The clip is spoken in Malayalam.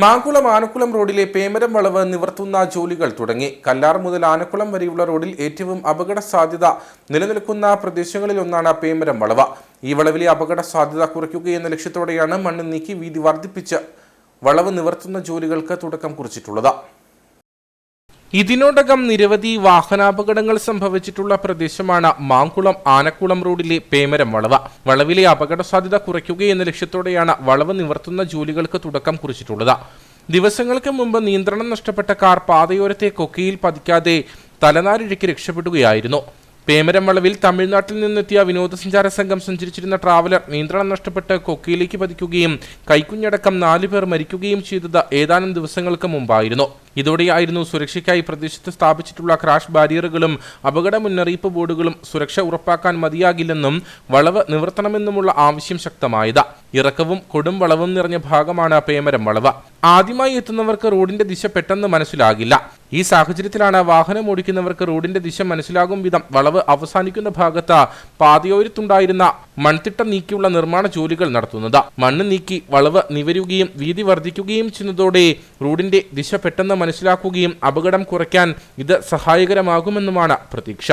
മാങ്കുളം ആനക്കുളം റോഡിലെ പേമരം വളവ് നിവർത്തുന്ന ജോലികൾ തുടങ്ങി. കല്ലാർ മുതൽ ആനക്കുളം വരെയുള്ള റോഡിൽ ഏറ്റവും അപകട സാധ്യത നിലനിൽക്കുന്ന പ്രദേശങ്ങളിലൊന്നാണ് പേമരം വളവ്. ഈ വളവിലെ അപകട സാധ്യത കുറയ്ക്കുകയെന്ന ലക്ഷ്യത്തോടെയാണ് മണ്ണ് നീക്കി വീതി വർദ്ധിപ്പിച്ച് വളവ് നിവർത്തുന്ന ജോലികൾക്ക് തുടക്കം കുറിച്ചിട്ടുള്ളത്. ഇതിനോടകം നിരവധി വാഹനാപകടങ്ങൾ സംഭവിച്ചിട്ടുള്ള പ്രദേശമാണ് മാങ്കുളം ആനക്കുളം റോഡിലെ പേമരം വളവ്. വളവിലെ അപകട സാധ്യത കുറയ്ക്കുകയെന്ന ലക്ഷ്യത്തോടെയാണ് വളവ് നിവർത്തുന്ന ജോലികൾക്ക് തുടക്കം കുറിച്ചിട്ടുള്ളത്. ദിവസങ്ങൾക്ക് മുമ്പ് നിയന്ത്രണം നഷ്ടപ്പെട്ട കാർ പാതയോരത്തെ കൊക്കയിൽ പതിക്കാതെ തലനാരിഴയ്ക്ക് രക്ഷപ്പെടുകയായിരുന്നു. പേമരം വളവിൽ തമിഴ്നാട്ടിൽ നിന്നെത്തിയ വിനോദസഞ്ചാര സംഘം സഞ്ചരിച്ചിരുന്ന ട്രാവലർ നിയന്ത്രണം നഷ്ടപ്പെട്ട് കൊക്കയിലേക്ക് പതിക്കുകയും കൈക്കുഞ്ഞടക്കം നാലുപേർ മരിക്കുകയും ചെയ്തത് ഏതാനും ദിവസങ്ങൾക്ക് മുമ്പായിരുന്നു. ഇതോടെയായിരുന്നു സുരക്ഷയ്ക്കായി പ്രദേശത്ത് സ്ഥാപിച്ചിട്ടുള്ള ക്രാഷ് ബാരിയറുകളും അപകട മുന്നറിയിപ്പ് ബോർഡുകളും സുരക്ഷ ഉറപ്പാക്കാൻ മതിയാകില്ലെന്നും വളവ് നിവർത്തണമെന്നുമുള്ള ആവശ്യം ശക്തമായത്. ഇറക്കവും കൊടും വളവും നിറഞ്ഞ ഭാഗമാണ് പേമരം വളവ്. ആദ്യമായി എത്തുന്നവർക്ക് റോഡിന്റെ ദിശ പെട്ടെന്ന് മനസ്സിലാകില്ല. ഈ സാഹചര്യത്തിലാണ് വാഹനം ഓടിക്കുന്നവർക്ക് റോഡിന്റെ ദിശ മനസ്സിലാകും വിധം വളവ് അവസാനിക്കുന്ന ഭാഗത്ത് പാതയോരത്തുണ്ടായിരുന്ന മൺതിട്ട നീക്കിയുള്ള നിർമ്മാണ ജോലികൾ നടത്തുന്നത്. മണ്ണ് നീക്കി വളവ് നിവരുകയും വീതി വർദ്ധിക്കുകയും ചെയ്യുന്നതോടെ റോഡിന്റെ ദിശ പെട്ടെന്ന് മനസ്സിലാക്കുകയും അപകടം കുറയ്ക്കാൻ ഇത് സഹായകരമാകുമെന്നുമാണ് പ്രതീക്ഷ.